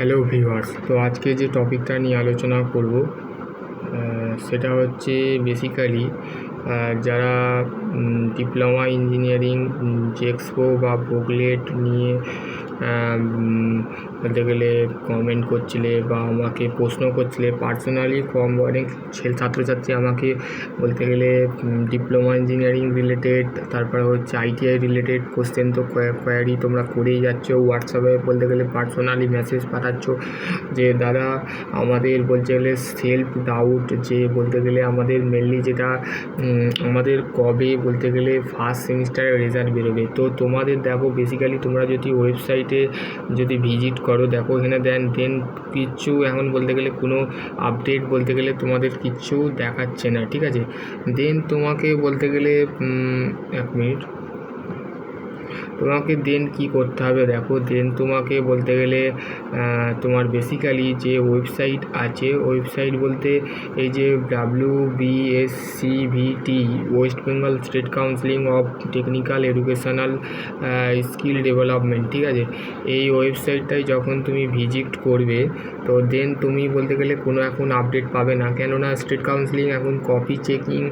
Hello viewers তো আজকে যে টপিকটা নিয়ে আলোচনা করব সেটা হচ্ছে বেসিক্যালি যারা ডিপ্লোমা ইঞ্জিনিয়ারিং জেক্সপো বা বুকলেট নিয়ে বলতে গেলে কমেন্ট করছিলে বা আমাকে প্রশ্ন করছিলে। পার্সোনালি কম অনেক ছেলে, ছাত্রছাত্রী আমাকে বলতে গেলে ডিপ্লোমা ইঞ্জিনিয়ারিং রিলেটেড তারপরে হচ্ছে আইটিআই রিলেটেড কোশ্চেন তো কোয়ারি তোমরা করেই যাচ্ছ। হোয়াটসঅ্যাপে বলতে গেলে পার্সোনালি মেসেজ পাঠাচ্ছ যে, দাদা, আমাদের বলতে গেলে সেলফ ডাউট যে, বলতে গেলে আমাদের মেনলি যেটা আমাদের কবে বলতে গেলে ফার্স্ট সেমিস্টারের রেজাল্ট বেরোবে। তো তোমাদের দেখো বেসিক্যালি তোমরা যদি ওয়েবসাইটে যদি ভিজিট করো। দেখো, এখানে দেন দেন কিচ্ছু এখন বলতে গেলে কোনো আপডেট বলতে গেলে তোমাদের কিচ্ছু দেখাচ্ছে না, ঠিক আছে? দেন তোমাকে বলতে গেলে এক মিনিট তোমাকে দেন কি করতে হবে? দেখো দেন তোমাকে বলতে গেলে তোমার বেসিক্যালি যে ওয়েবসাইট আছে ওয়েবসাইট বলতে এই যে W BSCVT West Bengal state counselling of technical educational skill development ঠিক আছে? এই ওয়েবসাইটটায় যখন তুমি ভিজিট করবে, তো দেন তুমি বলতে গেলে কোনো এখন আপডেট পাবে না। কেননা স্টেট কাউন্সিলিং এখন কপি চেকিং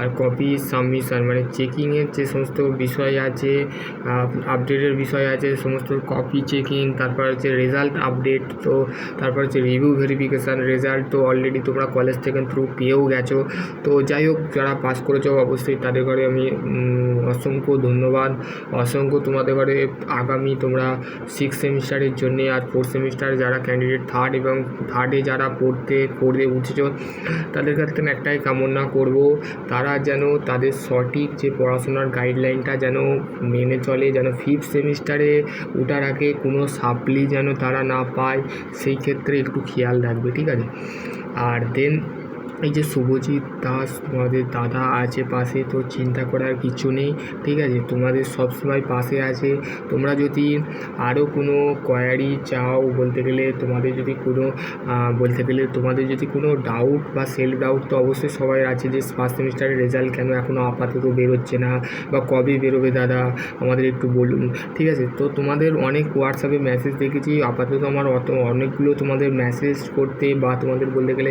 আর কপি সাবমিশন মানে চেকিংয়ের যে সমস্ত বিষয় আছে আপডেটের বিষয় আছে, সমস্ত কপি চেকিং তারপর হচ্ছে রেজাল্ট আপডেট তো তারপর হচ্ছে রিভিউ ভেরিফিকেশান রেজাল্ট তো অলরেডি তোমরা কলেজ থেকে থ্রু পেয়েও গেছো। তো যাই হোক, যারা পাস করেছ অবশ্যই তাদের ঘরে আমি অসংখ্য ধন্যবাদ। অসংখ্য তোমাদের ঘরে আগামী তোমরা সিক্স সেমিস্টারের জন্যে আর ফোর্থ সেমিস্টার যারা ক্যান্ডিডেট থার্ড এবং থার্ডে যারা পড়তে পড়তে উঠেছ, তাদের ক্ষেত্রে একটাই কামনা করব, তারা যেন তাদের সঠিক যে পড়াশোনার গাইডলাইনটা যেন মেনে চলে, যেন ফিফথ সেমিস্টারে ওটার আগে কোনো সাপ্লি যেন তারা না পায়, সেই ক্ষেত্রে একটু খেয়াল রাখবে, ঠিক আছে? আর দেন এই যে শুভজিৎ দাস তোমাদের দাদা আছে পাশে, তো চিন্তা করার কিছু নেই, ঠিক আছে? তোমাদের সবসময় পাশে আছে। তোমরা যদি আরও কোনো কোয়ারি চাও বলতে গেলে, তোমাদের যদি কোনো বলতে গেলে তোমাদের যদি কোনো ডাউট বা সেলফ ডাউট তো অবশ্যই সবাই আছে যে ফার্স্ট সেমিস্টারের রেজাল্ট কেন এখনও আপাতত বেরোচ্ছে না বা কবে বেরোবে দাদা? আমাদের একটু বলুন, ঠিক আছে? তো তোমাদের অনেক হোয়াটসঅ্যাপে মেসেজ দেখেছি, আপাতত আমার অত অনেকগুলো তোমাদের মেসেজ করতে বা তোমাদের বলতে গেলে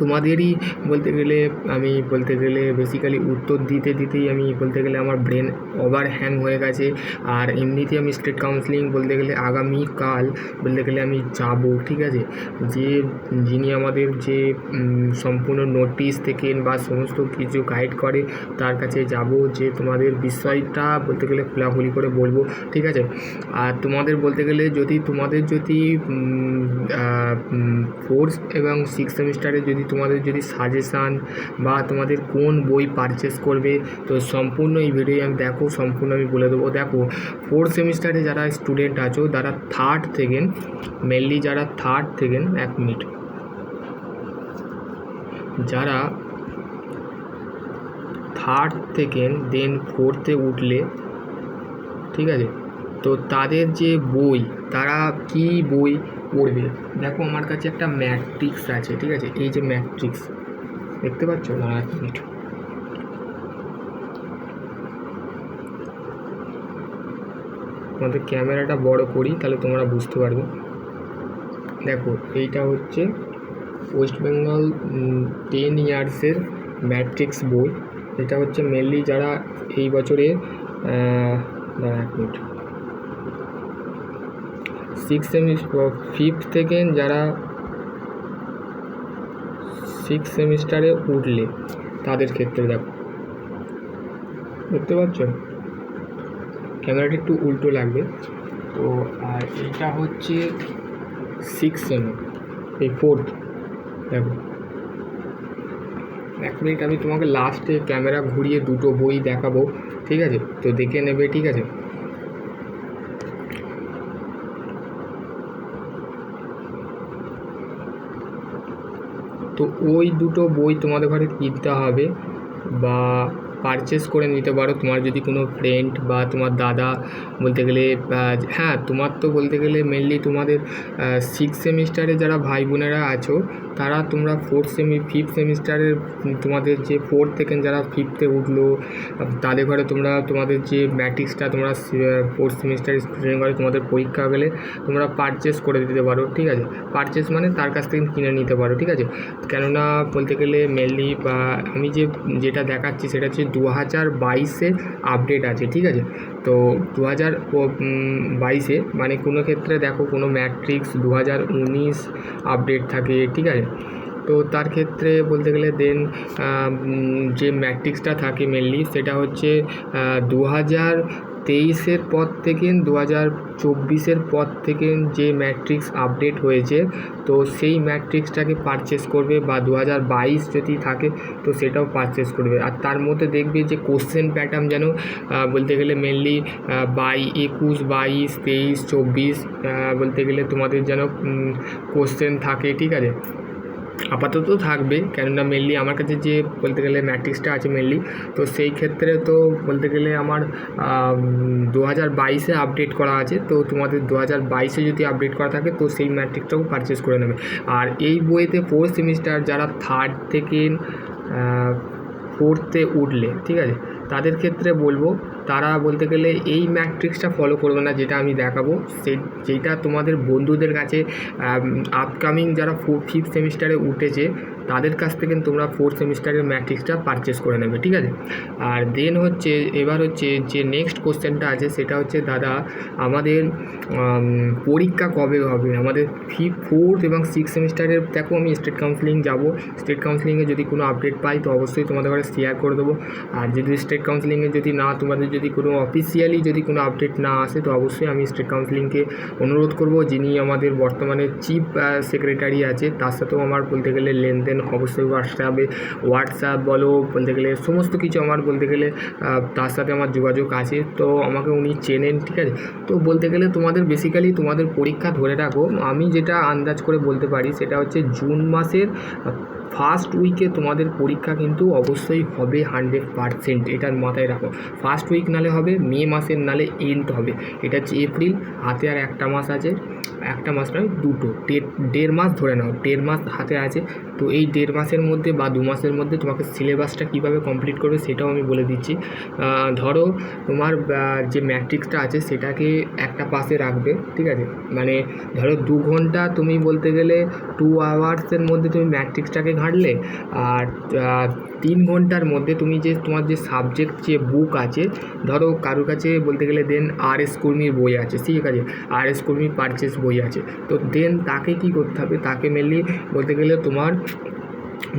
তোমাদেরই বলতে গেলে, আমি বলতে গেলে বেসিক্যালি উত্তর দিতে দিতেই আমি বলতে গেলে আমার ব্রেন ওভার হ্যাং হয়ে গেছে। আর এমনিতে আমি স্টেট কাউন্সিলিং বলতে গেলে আগামীকাল বলতে গেলে আমি যাব, ঠিক আছে? যে যিনি আমাদের যে সম্পূর্ণ নোটিশ থেকে বা সমস্ত কিছু গাইড করে, তার কাছে যাব, যে তোমাদের বিষয়টা বলতে গেলে খোলাখুলি করে বলব, ঠিক আছে? আর তোমাদের বলতে গেলে যদি, তোমাদের যদি ফোর্থ এবং সিক্স সেমিস্টারে যদি তোমাদের যদি সাজেশান বা তোমাদের কোন বই পারচেস করবে, তো সম্পূর্ণ এই ভিডিও আমি দেখো, সম্পূর্ণ আমি বলে দেবো। দেখো ফোর্থ সেমিস্টারে যারা স্টুডেন্ট আছো যারা থার্ড থেকে মেনলি যারা থার্ড থেকে এক মিনিট যারা থার্ড থেকে দেন ফোর্থে উঠলে, ঠিক আছে? তো তাদের যে বই, তারা কি বই পড়বে দেখো আমার কাছে একটা ম্যাট্রিক্স আছে, ঠিক আছে? এই যে ম্যাট্রিক্স, দেখতে পাচ্ছ? না মিনিট। তোমাদের ক্যামেরাটা বড় করি, তাহলে তোমরা বুঝতে পারবে। দেখো, এইটা হচ্ছে ওয়েস্ট বেঙ্গল টেন ইয়ার্সের ম্যাট্রিক্স বই। এটা হচ্ছে মেনলি যারা এই বছরে এক মিনিট। সিক্স সেমিস্টার ফিফথ থেকে যারা সিক্স সেমিস্টারে উঠলে তাদের ক্ষেত্রে দেখো। দেখতে পাচ্ছ? ক্যামেরাটা একটু উল্টো লাগবে। তো, আর এইটা হচ্ছে সিক্স সেমি এই ফোর্থ দেখো। এক মিনিট আমি তোমাকে লাস্টে ক্যামেরা ঘুরিয়ে দুটো বই দেখাবো, ঠিক আছে? তো দেখে নেবে, ঠিক আছে? তো ওই দুটো বই তোমাদের ঘরে কিনতে হবে বা পারচেস করে নিতে পারো। তোমার যদি কোনো ফ্রেন্ড বা তোমার দাদা বলতে গেলে হ্যাঁ তোমার তো বলতে গেলে মেনলি তোমাদের সিক্স সেমিস্টারে যারা ভাই বোনেরা আছো তারা তোমরা ফোর্থ সেমি ফিফথ সেমিস্টারের তোমাদের যে ফোর্থ থেকে যারা ফিফথে উঠল, তাদের ঘরে তোমরা তোমাদের যে ম্যাট্রিক্সটা তোমরা ফোর্থ সেমিস্টার স্টুডেন্ট ঘরে তোমাদের পরীক্ষা গেলে তোমরা পারচেস করে দিতে পারো, ঠিক আছে? পারচেস মানে তার কাছ থেকে কিনে নিতে পারো, ঠিক আছে? কেননা বলতে গেলে মেনলি বা আমি যে, যেটা দেখাচ্ছি সেটা হচ্ছে দু হাজার বাইশে আপডেট আছে, ঠিক আছে? তো দু হাজার বাইশে মানে কোনো ক্ষেত্রে দেখো কোনো ম্যাট্রিক্স দু হাজার উনিশ আপডেট থাকে, ঠিক আছে? তো তার ক্ষেত্রে বলতে গেলে দেন যে ম্যাট্রিক্সটা থাকে মেনলি সেটা হচ্ছে দু হাজার তেইশের পর থেকে দু হাজার চব্বিশের পর থেকে যে ম্যাট্রিক্স আপডেট হয়েছে, তো সেই ম্যাট্রিক্সটাকে পারচেস করবে বা দু হাজার বাইশ যদি থাকে, তো সেটাও পারচেস করবে। আর তার মধ্যে দেখবে যে কোশ্চেন প্যাটার্ন যেন বলতে গেলে মেনলি বাই একুশ, বাইশ, তেইশ, চব্বিশ বলতে গেলে তোমাদের যেন কোশ্চেন থাকে, ঠিক আছে? আপাতত থাকবে, কেননা মেনলি আমার কাছে যে বলতে গেলে ম্যাট্রিক্সটা আছে মেনলি তো সেই ক্ষেত্রে তো বলতে গেলে আমার দু হাজার বাইশে আপডেট করা আছে, তো তোমাদের দু হাজার বাইশে যদি আপডেট করা থাকে, তো সেই ম্যাট্রিক্সটাও পারচেস করে নেবে। আর এই বইতে ফোর্থ সেমিস্টার যারা থার্ড থেকে ফোর্থে উঠলে, ঠিক আছে? তাদের ক্ষেত্রে বলব তারা বলতে গেলে এই ম্যাট্রিক্সটা ফলো করবে না, যেটা আমি দেখাবো। সে, যেটা তোমাদের বন্ধুদের কাছে আপকামিং যারা ফোর ফিফথ সেমিস্টারে উঠেছে তাদের কাছ থেকে তোমরা ফোর্থ সেমিস্টারের ম্যাট্রিক্সটা পারচেস করে নেবে, ঠিক আছে? আর দেন হচ্ছে, এবার হচ্ছে যে নেক্সট কোশ্চেনটা আছে, সেটা হচ্ছে, দাদা, আমাদের পরীক্ষা কবে হবে? আমাদের ফিফ ফোর্থ এবং সিক্স সেমিস্টারের দেখো আমি স্টেট কাউন্সিলিং যাব। স্টেট কাউন্সিলিংয়ে যদি কোনো আপডেট পাই, তো অবশ্যই তোমাদের ঘরে শেয়ার করে দেবো। আর যদি স্টেট কাউন্সিলিংয়ে যদি না, তোমাদের যদি কোনো অফিসিয়ালি যদি কোনো আপডেট না আসে, তো অবশ্যই আমি স্টেট কাউন্সিলিংকে অনুরোধ করব। যিনি আমাদের বর্তমানে চিফ সেক্রেটারি আছে, তার সাথেও আমার বলতে গেলে লেনদেন অবশ্যই হোয়াটসঅ্যাপে হোয়াটসঅ্যাপ বলো, বলতে গেলে সমস্ত কিছু আমার বলতে গেলে তার সাথে আমার যোগাযোগ আছে। তো আমাকে উনি চেনেন, ঠিক আছে? তো বলতে গেলে তোমাদের বেসিক্যালি তোমাদের পরীক্ষা ধরে রাখো। আমি যেটা আন্দাজ করে বলতে পারি, সেটা হচ্ছে জুন মাসের ফার্স্ট উইকে তোমাদের পরীক্ষা কিন্তু অবশ্যই হবে হান্ড্রেড পারসেন্ট এটার মাথায় রাখো। ফার্স্ট উইক নালে হবে, মে মাসের নালে এন্ড হবে। এটা হচ্ছে এপ্রিল হাতে আর একটা মাস আছে। একটা মাস নয়, দুটো। দেড় মাস ধরে নাও, দেড় মাস হাতে আছে। তো এই দেড় মাসের মধ্যে বা দু মাসের মধ্যে তোমাকে সিলেবাসটা কীভাবে কমপ্লিট করবে সেটাও আমি বলে দিচ্ছি। ধরো তোমার যে ম্যাট্রিক্সটা আছে সেটাকে একটা পাশে রাখবে, ঠিক আছে? মানে ধরো দু ঘণ্টা তুমি বলতে গেলে টু আওয়ার্সের মধ্যে তুমি ম্যাট্রিক্সটাকে ঘাঁটলে। আর তিন ঘণ্টার মধ্যে তুমি যে, তোমার যে সাবজেক্ট যে বুক আছে, ধরো কারোর কাছে বলতে গেলে দেন আর এস কর্মীর বই আছে, ঠিক আছে? আর এস কর্মীর পারচেস বই আছে। তো দেন তাকে কি করতে হবে? তাকে মেনলি বলতে গেলে তোমার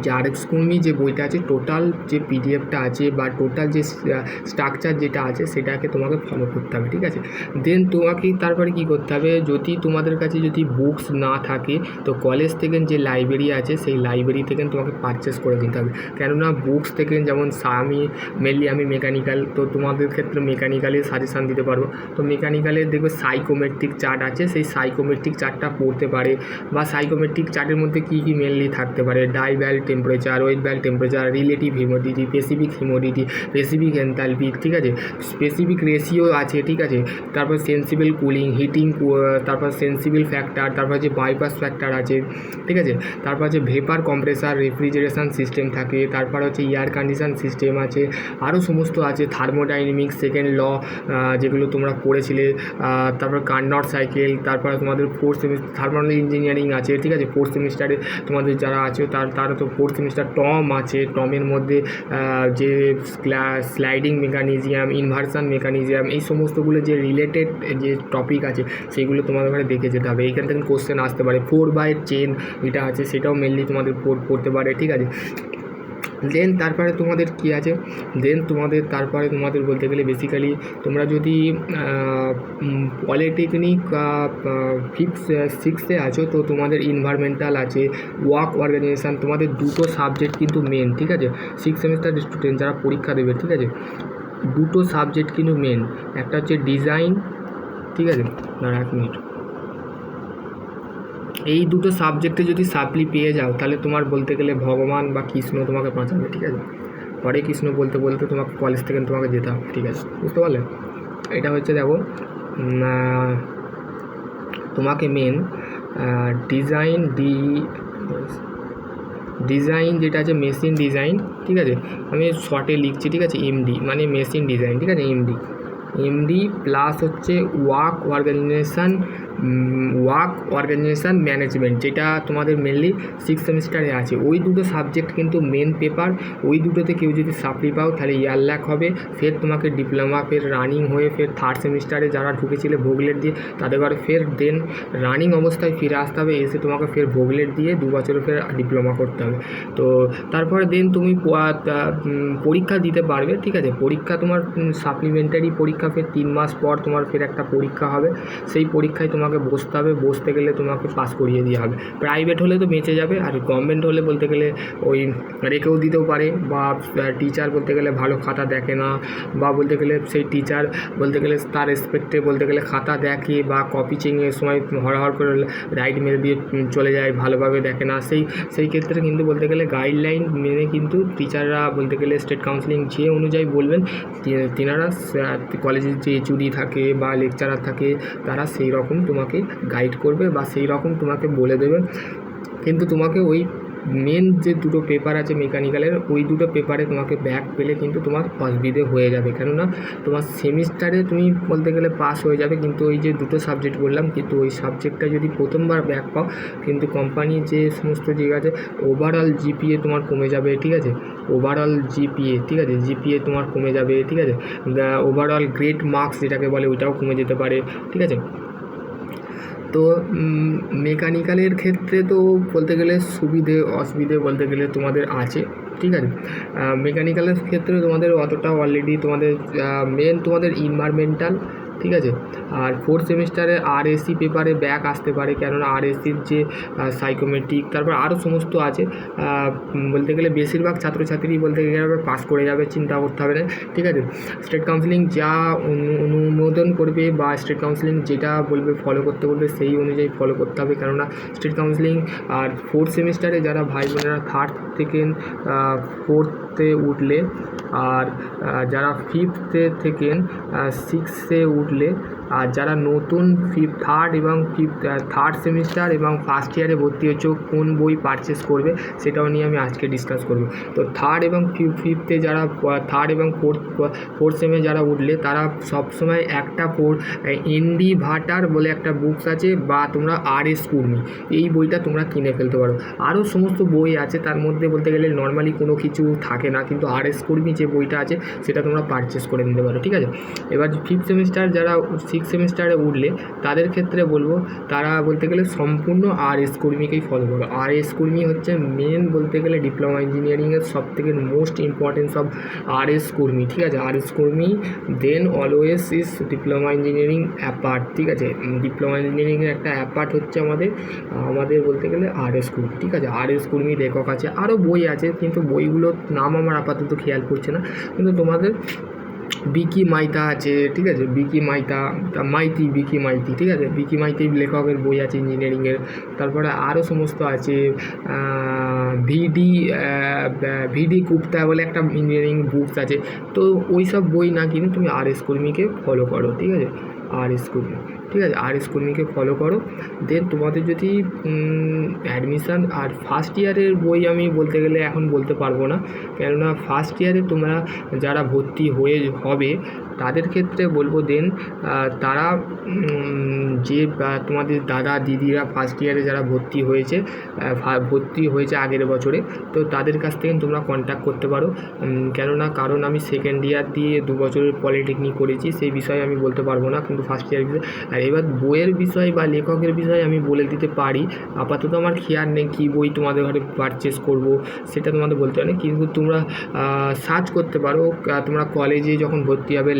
যে আর কর্মী যে বইটা আছে টোটাল যে পিডিএফটা আছে বা টোটাল যে স্ট্রাকচার যেটা আছে, সেটাকে তোমাকে ফলো করতে হবে, ঠিক আছে? দেন তোমাকে তারপরে কি করতে হবে? যদি তোমাদের কাছে যদি বুকস না থাকে, তো কলেজ থেকে যে লাইব্রেরি আছে, সেই লাইব্রেরি থেকে তোমাকে পারচেস করে দিতে হবে। কেননা বুকস থেকে যেমন আমি মেনলি আমি মেকানিক্যাল তো তোমাদের ক্ষেত্রে মেকানিক্যালের সাজেশান দিতে পারব। তো মেকানিক্যালের দেখবে সাইকোমেট্রিক চার্ট আছে, সেই সাইকোমেট্রিক চার্টটা পড়তে পারে। বা সাইকোমেট্রিক চার্টের মধ্যে কী কী মেনলি থাকতে পারে? Dry bulb temperature wet bulb temperature relative humidity specific humidity specific enthalpy ঠিক আছে? স্পেসিফিক রেশিও আছে, ঠিক আছে? তারপর সেন্সিবল কুলিং হিটিং তারপর সেন্সিবল ফ্যাক্টর তারপর যে বাইপাস ফ্যাক্টর আছে, ঠিক আছে? তারপর হচ্ছে ভেপার কম্প্রেসার রেফ্রিজারেশন সিস্টেম থাকে, তারপর হচ্ছে এয়ার কন্ডিশন সিস্টেম আছে আরও সমস্ত আছে থার্মোডাইনামিক্স সেকেন্ড ল যেগুলো তোমরা পড়েছিলে তারপর কার্নট সাইকেল তারপর তোমাদের ফোর্থ সেমিস্টার থার্মাল ইঞ্জিনিয়ারিং আছে, ঠিক আছে? ফোর্থ সেমিস্টারে তোমাদের যারা আছে, তার, তারা তো ফোর্থ সেমিস্টার টম আছে। টমের মধ্যে যে স্লাইডিং মেকানিজিয়াম ইনভার্সান মেকানিজিয়াম এই সমস্তগুলো যে রিলেটেড যে টপিক আছে, সেগুলো তোমাদের ওখানে দেখে যেতে হবে। এইখান থেকে কোশ্চেন আসতে পারে। ফোর বাই চেন এটা আছে, সেটাও মেনলি তোমাদের পড়তে পারে, ঠিক আছে? দেন তারপরে তোমাদের কি আছে? দেন তোমাদের, তারপরে তোমাদের বলতে গেলে বেসিক্যালি তোমরা যদি পলিটেকনিক ফিফথ সিক্সে আছো, তো তোমাদের ইনভারমেন্টাল আছে ওয়ার্ক অর্গানাইজেশান তোমাদের দুটো সাবজেক্ট কিন্তু মেন ঠিক আছে? সিক্স সেমিস্টার স্টুডেন্ট যারা পরীক্ষা দেবে, ঠিক আছে? দুটো সাবজেক্ট কিন্তু মেন একটা হচ্ছে ডিজাইন ঠিক আছে? দাঁড়া এক মিনিট এই দুটো সাবজেক্টে যদি সাপ্লি পেয়ে যাও, তাহলে তোমার বলতে গেলে ভগবান বা কৃষ্ণ তোমাকে বাঁচাবে, ঠিক আছে? হরে কৃষ্ণ বলতে বলতে তোমাকে কলেজ থেকে তোমাকে যেতে হবে, ঠিক আছে? বুঝতে পারলে? এটা হচ্ছে দেখো তোমাকে মেন ডিজাইন ডি ডিজাইন যেটা আছে মেশিন ডিজাইন ঠিক আছে? আমি শর্টে লিখছি, ঠিক আছে? এমডি মানে মেশিন ডিজাইন ঠিক আছে? এমডি এমডি প্লাস হচ্ছে work organisation work organisation management যেটা তোমাদের মেনলি সিক্স সেমিস্টারে আছে। ওই দুটো সাবজেক্ট কিন্তু মেন পেপার ওই দুটোতে কেউ যদি সাপ্লি পাও, তাহলে ইয়ার ল্যাক হবে। ফের তোমাকে ডিপ্লোমা ফের রানিং হয়ে ফের থার্ড সেমিস্টারে যারা ঢুকেছিলে ভোগলেট দিয়ে, তাদের ঘরে ফের দেন রানিং অবস্থায় ফিরে আসতে হবে। এসে তোমাকে ফের ভোগলেট দিয়ে দু বছর ফের ডিপ্লোমা করতে হবে। তো তারপরে দেন তুমি পরীক্ষা দিতে পারবে, ঠিক আছে? পরীক্ষা তোমার সাপ্লিমেন্টারি পরীক্ষা, ফের তিন মাস পর তোমার ফের একটা পরীক্ষা হবে। সেই পরীক্ষায় তোমাকে বসতে হবে, বসতে গেলে তোমাকে পাস করিয়ে দেওয়া হবে। প্রাইভেট হলে তো বেঁচে যাবে, আর গভর্নমেন্ট হলে বলতে গেলে ওই রেখেও দিতেও পারে, বা টিচার বলতে গেলে ভালো খাতা দেখে না, বা বলতে গেলে সেই টিচার বলতে গেলে তার রেসপেক্টে বলতে গেলে খাতা দেখে, বা কপি চেঙের সময় হড়হড় করে রাইট মেরে দিয়ে চলে যায়, ভালোভাবে দেখে না, সেই সেই ক্ষেত্রে কিন্তু বলতে গেলে গাইডলাইন মেনে কিন্তু টিচাররা বলতে গেলে স্টেট কাউন্সিলিং যে অনুযায়ী বলবেন তিনারা কলেজের যে চুরি থাকে, বা লেকচারার থাকে, তারা সেই রকম তোমাকে গাইড করবে বা সেই রকম তোমাকে বলে দেবে। কিন্তু তোমাকে ওই মেন যে দুটো পেপার আছে মেকানিক্যালের ওই দুটো পেপারে তোমাকে ব্যাক পেলে কিন্তু তোমার অসুবিধে হয়ে যাবে। কেননা তোমার সেমিস্টারে তুমি বলতে গেলে পাস হয়ে যাবে, কিন্তু ওই যে দুটো সাবজেক্ট বললাম, কিন্তু ওই সাবজেক্টটা যদি প্রথমবার ব্যাক পাও, কিন্তু কোম্পানি যে সমস্ত দিক আছে ওভারঅল জিপিএ তোমার কমে যাবে, ঠিক আছে? ওভারঅল জিপিএ ঠিক আছে? জিপিএ তোমার কমে যাবে, ঠিক আছে? ওভারঅল গ্রেড মার্কস যেটাকে বলে, ওইটাও কমে যেতে পারে, ঠিক আছে? তো মেকানিক্যালের ক্ষেত্রে তো বলতে গেলে সুবিধে, অসুবিধে বলতে গেলে তোমাদের আছে, ঠিক আছে? মেকানিক্যালের ক্ষেত্রে তোমাদের অতটা অলরেডি তোমাদের মেন তোমাদের ইনভারমেন্টাল ঠিক আছে? আর ফোর্থ সেমিস্টারে আর এসি পেপারে ব্যাক আসতে পারে, কেননা আর এসির যে সাইকোমেট্রিক তারপর আরও সমস্ত আছে। বলতে গেলে বেশিরভাগ ছাত্রছাত্রী বলতে গেলে পাস করে যাবে, চিন্তা করতে হবে না, ঠিক আছে? স্টেট কাউন্সিলিং যা অনু- অনুমোদন করবে বা স্টেট কাউন্সিলিং যেটা বলবে ফলো করতে বলবে, সেই অনুযায়ী ফলো করতে হবে। কেননা স্টেট কাউন্সিলিং আর ফোর্থ সেমিস্টারে যারা ভাই বোনেরা থার্ড থেকে ফোর্থে উঠলে আর যারা ফিফথে থেকে সিক্সে উঠলে আর যারা নতুন ফিফ থার্ড এবং ফিফ থার্ড সেমিস্টার এবং ফার্স্ট ইয়ারে ভর্তি হচ্ছে কোন বই পারচেস করবে, সেটাও নিয়ে আমি আজকে ডিসকাস করব। তো থার্ড এবং ফিফথে যারা থার্ড এবং ফোর্থ ফোর্থ সেমে যারা উঠলে, তারা সবসময় একটা এনডি ভাটার বলে একটা বুকস আছে, বা তোমরা আর এস কুর্মি এই বইটা তোমরা কিনে ফেলতে পারো। আরও সমস্ত বই আছে, তার মধ্যে বলতে গেলে নর্মালি কোনো কিছু থাকে না, কিন্তু আর এস কুর্মি যে বইটা আছে, সেটা তোমরা পারচেস করে নিতে পারো, ঠিক আছে? এবার ফিফথ সেমিস্টার যারা সিক্স সেমিস্টারে উঠলে, তাদের ক্ষেত্রে বলব, তারা বলতে গেলে সম্পূর্ণ আর এস কর্মীকেই ফলো করো আর এস কর্মী হচ্ছে মেন বলতে গেলে ডিপ্লোমা ইঞ্জিনিয়ারিংয়ের সব থেকে most importance of R S Khurmi, ঠিক আছে? R S Khurmi then always is diploma engineering apart ঠিক আছে? ডিপ্লোমা ইঞ্জিনিয়ারিংয়ের একটা অ্যাপার্ট হচ্ছে আমাদের আমাদের বলতে গেলে আর এস কর্মী, ঠিক আছে? আর এস কর্মী, লেখক আছে আরও বই আছে, কিন্তু বইগুলোর নাম আমার আপাতত খেয়াল করছে না, কিন্তু তোমাদের বিকি মাইতা আছে, ঠিক আছে? বিকি মাইতা, তা মাইতি, বিকি মাইতি, ঠিক আছে? বিকি মাইতি লেখকের বই আছে ইঞ্জিনিয়ারিংয়ের তারপরে আরও সমস্ত আছে ভিডি ভিডি কুপ্তা বলে একটা ইঞ্জিনিয়ারিং বুকস আছে। তো ওই সব বই না কিনে তুমি আর এস কর্মীকে ফলো করো, ঠিক আছে? আর এস কর্মী ঠিক আছে, আর স্কুলমিকে ফলো করো। দেন তোমাদের যদি অ্যাডমিশান আর ফার্স্ট ইয়ারের বই আমি বলতে গেলে এখন বলতে পারব না। কেননা ফার্স্ট ইয়ারে তোমরা যারা ভর্তি হয়ে, হবে তাদের ক্ষেত্রে বলব দেন তারা যে তোমাদের দাদা, দিদিরা ফার্স্ট ইয়ারে যারা ভর্তি হয়েছে ভর্তি হয়েছে আগের বছরে, তো তাদের কাছ থেকে তোমরা কন্ট্যাক্ট করতে পারো। কেননা কারণ আমি সেকেন্ড ইয়ার দিয়ে দু বছরের পলিটেকনিক করেছি, সেই বিষয়ে আমি বলতে পারব না, কিন্তু ফার্স্ট ইয়ার বিষয়ে। আর এবার বইয়ের বিষয় বা লেখকের বিষয়ে আমি বলে দিতে পারি, আপাতত আমার খেয়াল নেই কী বই তোমাদের ঘরে পারচেস করব, সেটা তোমাদের বলতে পারি কিন্তু তোমরা সার্চ করতে পারো তোমরা কলেজে যখন ভর্তি হবে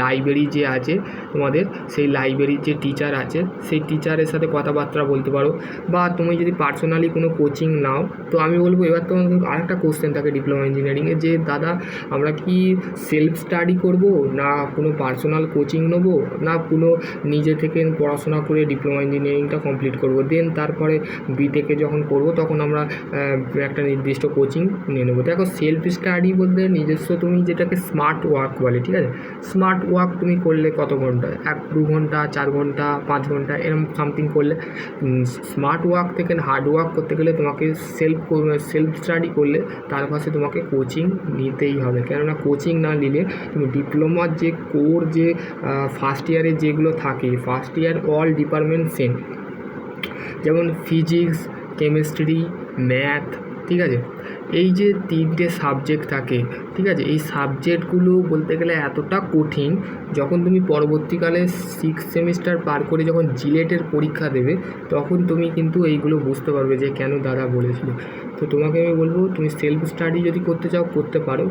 লাইব্রেরি যে আছে তোমাদের, সেই লাইব্রেরির যে টিচার আছে, সেই টিচারের সাথে কথাবার্তা বলতে পারো। বা তুমি যদি পার্সোনালি কোনো কোচিং নাও, তো আমি বলব এবার তো আরেকটা কোশ্চেন থাকে ডিপ্লোমা ইঞ্জিনিয়ারিংয়ে যে দাদা, আমরা কি সেলফ স্টাডি করব, না কোনো পার্সোনাল কোচিং নেব, না কোনো নিজে থেকে পড়াশোনা করে ডিপ্লোমা ইঞ্জিনিয়ারিংটা কমপ্লিট করব? দেন তারপরে বিটেকে যখন করব, তখন আমরা একটা নির্দিষ্ট কোচিং নিয়ে নেব। দেখো সেলফ স্টাডি বলতে নিজস্ব তুমি যেটাকে স্মার্ট ওয়ার্ক বলে, ঠিক আছে? স্মার্ট ওয়ার্ক তুমি করলে কত ঘণ্টা? এক, দু ঘণ্টা, চার ঘণ্টা, পাঁচ ঘণ্টা এরকম সামথিং করলে। স্মার্ট ওয়ার্ক থেকে হার্ড ওয়ার্ক করতে গেলে তোমাকে সেলফ সেলফ স্টাডি করলে তার পাশে তোমাকে কোচিং নিতেই হবে। কেননা কোচিং না নিলে তুমি ডিপ্লোমার যে কোর যে ফার্স্ট ইয়ারে যেগুলো থাকে first year all department same যেমন ফিজিক্স কেমিস্ট্রি ম্যাথ ঠিক আছে? এই যে তিনটে সাবজেক্ট থাকে, ঠিক আছে? এই সাবজেক্টগুলো বলতে গেলে এতটা কঠিন, যখন তুমি পরবর্তীকালে সিক্স সেমিস্টার পার করে যখন জিলেটের পরীক্ষা দেবে, তখন তুমি কিন্তু এইগুলো বুঝতে পারবে যে কেন দাদা বলেছিল। তো তোমাকে আমি বলব, তুমি সেলফ স্টাডি যদি করতে চাও, করতে পারো।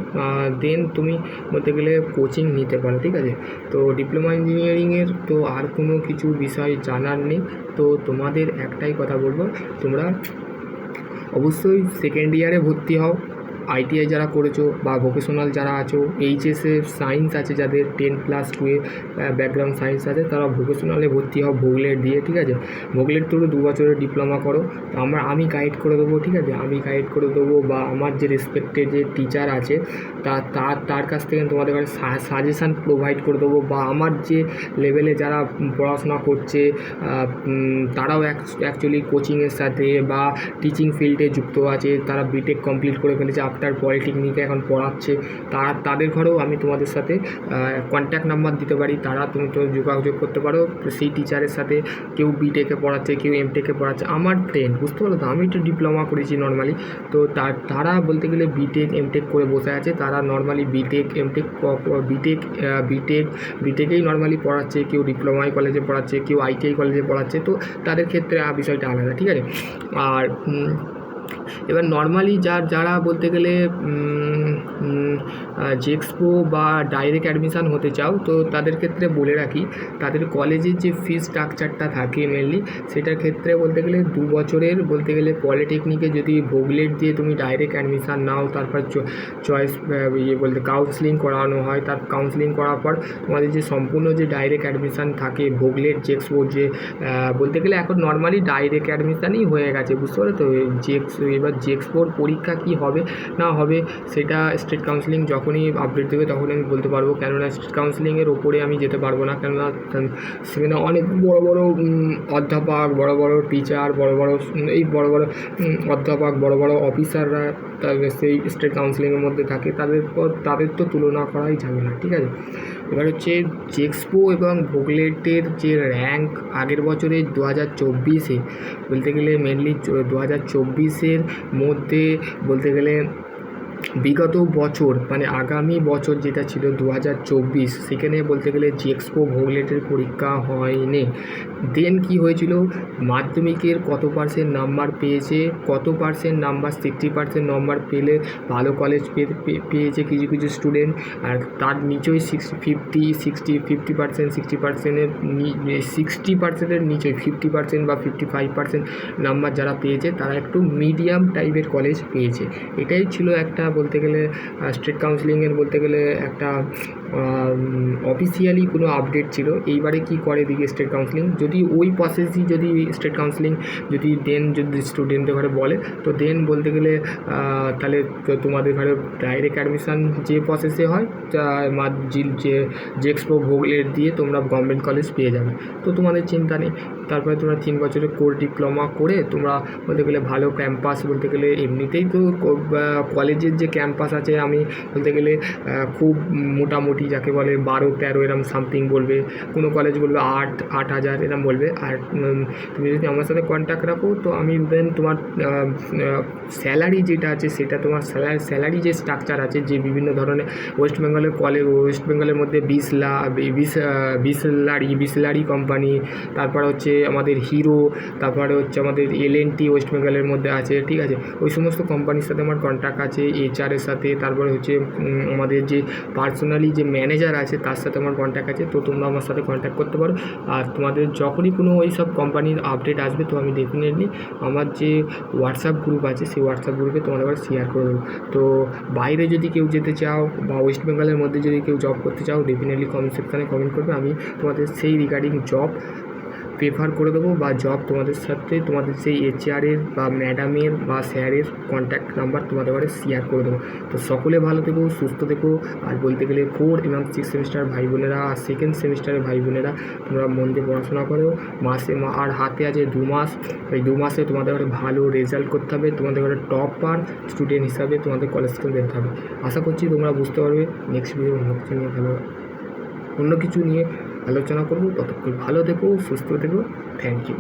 দেন তুমি বলতে গেলে কোচিং নিতে পারো, ঠিক আছে? তো ডিপ্লোমা ইঞ্জিনিয়ারিংয়ের তো আর কোনো কিছু বিষয় জানার নেই। তো তোমাদের একটাই কথা বলব, তোমরা অবশ্যই সেকেন্ড ইয়ারে ভর্তি হও। আইটিআই যারা করেছ বা ভোকেশনাল যারা আছো এইচএসে সায়েন্স আছে যাদের টেন প্লাস টুয়ে ব্যাকগ্রাউন্ড সায়েন্স আছে, তারা ভোকেশনালে ভর্তি হও ভোগলেট দিয়ে, ঠিক আছে? ভোগলেট তো দু বছরের ডিপ্লোমা করো। তো আমরা, আমি গাইড করে দেবো, ঠিক আছে? আমি গাইড করে দেবো বা আমার যে রেসপেক্টেড যে টিচার আছে, তা তার তার কাছ থেকে তোমাদের কাছে সাজেশান প্রোভাইড করে দেবো বা আমার যে লেভেলে যারা পড়াশোনা করছে তারাও অ্যাকচুয়ালি কোচিংয়ের সাথে বা টিচিং ফিল্ডে যুক্ত আছে, তারা বিটেক কমপ্লিট করে ফেলেছে। আফটার পলিটেকনিকে এখন পড়াচ্ছে। তারা, তাদের ঘরেও আমি তোমাদের সাথে কন্ট্যাক্ট নাম্বার দিতে পারি। তারা তুমি তো যোগাযোগ করতে পারো সেই টিচারের সাথে। কেউ বিটেকে পড়াচ্ছে, কেউ এমটেকে পড়াচ্ছে। আমার ফ্রেন্ড বুঝতে পারো তো? আমি একটু ডিপ্লোমা করেছি নর্মালি তো তার, তারা বলতে গেলে বিটেক এমটেক করে বসে আছে। তারা normally BTech MTech BTech BTech বিটেকেই normally পড়াচ্ছে। কেউ ডিপ্লোমাই কলেজে পড়াচ্ছে, কেউ আইটিআই কলেজে পড়াচ্ছে। তো তাদের ক্ষেত্রে বিষয়টা আলাদা, ঠিক আছে? আর এবার নর্মালি যার, যারা বলতে গেলে জেক্সপো বা ডাইরেক্ট অ্যাডমিশান হতে চাও, তো তাদের ক্ষেত্রে বলে রাখি, তাদের কলেজের যে ফি স্ট্রাকচারটা থাকে মেনলি সেটার ক্ষেত্রে বলতে গেলে দু বছরের, বলতে গেলে পলিটেকনিকে যদি ভোগলেট দিয়ে তুমি ডাইরেক্ট অ্যাডমিশান নাও, তারপর চয়েস ইয়ে বলতে কাউন্সিলিং করানো হয়, তার কাউন্সিলিং করার পর তোমাদের যে সম্পূর্ণ যে ডাইরেক্ট অ্যাডমিশান থাকে, ভোগলেট জেক্সপো যে বলতে গেলে এখন নর্মালি ডাইরেক্ট অ্যাডমিশানই হয়ে গেছে, বুঝতে পারো তো? জেক্স এবার জেক্সপোর পরীক্ষা কি হবে, না হবে, সেটা স্টেট কাউন্সিলিং যখনই আপডেট দেবে তখন আমি বলতে পারব। কেননা স্টেট কাউন্সিলিংয়ের ওপরে আমি যেতে পারব না। কেননা সেখানে অনেক বড় বড় অধ্যাপক, বড় বড় টিচার বড় বড় এই বড় বড় অধ্যাপক, বড় বড় অফিসাররা সেই স্টেট কাউন্সিলিংয়ের মধ্যে থাকে। তাদের তাদের তো তুলনা করাই যাবে না। ঠিক আছে? এবার হচ্ছে জেক্সপো এবং ভোগলেটের যে র্যাঙ্ক আগের বছরে দু হাজার চব্বিশে, বলতে গেলে মেনলি দু হাজার চব্বিশের মধ্যে বলতে গেলে বিগত বছর মানে আগামী বছর যেটা ছিল দু হাজার চব্বিশ, সেখানে বলতে গেলে জেক্সপো ভোগলেটের পরীক্ষা হয়নি। দেন কি হয়েছিল? মাধ্যমিকের কত পার্সেন্ট নাম্বার পেয়েছে? কত percent number sixty percent number পেলে ভালো কলেজ পেয়েছে কিছু কিছু স্টুডেন্ট আর তার নিচেই six fifty sixty fifty percent sixty পার্সেন্টের সিক্সটি পার্সেন্টের নিচে ফিফটি পার্সেন্ট বা ফিফটি ফাইভ পার্সেন্ট নাম্বার যারা পেয়েছে, তারা একটু মিডিয়াম টাইপের কলেজ পেয়েছে। এটাই ছিল একটা বলতে গেলে স্টেট কাউন্সিলিংয়ের বলতে গেলে একটা অফিসিয়ালি কোনো আপডেট ছিল। এইবারে কি করে দিকে স্টেট কাউন্সিলিং যদি ওই প্রসেসই যদি স্টেট কাউন্সিলিং যদি দেন যদি স্টুডেন্টদের ঘরে বলে, তো দেন বলতে গেলে তাহলে তোমাদের ঘরে ডাইরেক্ট অ্যাডমিশান যে প্রসেসে হয় যে জেক্সপো ভোগলের দিয়ে তোমরা গভর্নমেন্ট কলেজ পেয়ে যাবে। তো তোমাদের চিন্তা নেই। তারপরে তোমরা তিন বছরের কোর ডিপ্লোমা করে তোমরা বলতে গেলে ভালো ক্যাম্পাস বলতে গেলে এমনিতেই তো কলেজের যে ক্যাম্পাস আছে আমি বলতে গেলে খুব মোটামুটি যাকে বলে বারো, তেরো এরম সামথিং বলবে। কোনো কলেজ বলবে আট আট হাজার এরম বলবে। আর তুমি যদি আমার সাথে কন্ট্যাক্ট রাখো, তো আমি দেন তোমার স্যালারি যেটা আছে সেটা তোমার স্যালারি স্যালারি যে স্ট্রাকচার আছে, যে বিভিন্ন ধরনের ওয়েস্ট বেঙ্গলের কলেজ ওয়েস্ট বেঙ্গলের মধ্যে বিসলা বিস বিসলারি বিসলারি কোম্পানি তারপর হচ্ছে আমাদের হিরো, তারপরে হচ্ছে আমাদের এল এন টি ওয়েস্ট বেঙ্গলের মধ্যে আছে, ঠিক আছে? ওই সমস্ত কোম্পানির সাথে আমার কন্ট্যাক্ট আছে এইচআরের সাথে, তারপরে হচ্ছে আমাদের যে পার্সোনালি যে যে ম্যানেজার আছে, তার সাথে আমার কন্ট্যাক্ট আছে, তো তোমরা আমার সাথে কন্ট্যাক্ট করতে পারো। আর তোমাদের যখনই কোনো ওই সব কোম্পানির আপডেট আসবে, তো আমি ডেফিনেটলি আমার যে হোয়াটসঅ্যাপ গ্রুপ আছে, সেই হোয়াটসঅ্যাপ গ্রুপে তোমাদের আবার শেয়ার করে দেবো। তো বাইরে যদি কেউ যেতে চাও বা ওয়েস্ট বেঙ্গলের মধ্যে যদি কেউ জব করতে চাও ডেফিনেটলি কমেন্ট সেকশানে কমেন্ট করবে। আমি তোমাদের সেই রিগার্ডিং জব প্রেফার করে দেবো বা জব তোমাদের সাথে তোমাদের সেই এইচআরের বা ম্যাডামের বা স্যারের কন্ট্যাক্ট নাম্বার তোমাদের ঘরে শেয়ার করে দেবো। তো সকলে ভালো থেকো, সুস্থ থেকো। আর বলতে গেলে ফোর এবং সিক্স সেমিস্টার ভাই বোনেরা আর সেকেন্ড সেমিস্টারের ভাই বোনেরা, তোমরা মন দিয়ে পড়াশোনা করো। মাসে আর হাতে আছে দু মাস। এই দু মাসে তোমাদের ঘরে ভালো রেজাল্ট করতে হবে। তোমাদের ঘরে টপার স্টুডেন্ট হিসাবে তোমাদের কলেজকে যেতে হবে। আশা করছি তোমরা বুঝতে পারবে। নেক্সট ভিডিও অন্য কিছু নিয়ে ভালো অন্য কিছু নিয়ে আলোচনা করব। ততক্ষণ ভালো থেকো সুস্থ থেকো। Thank you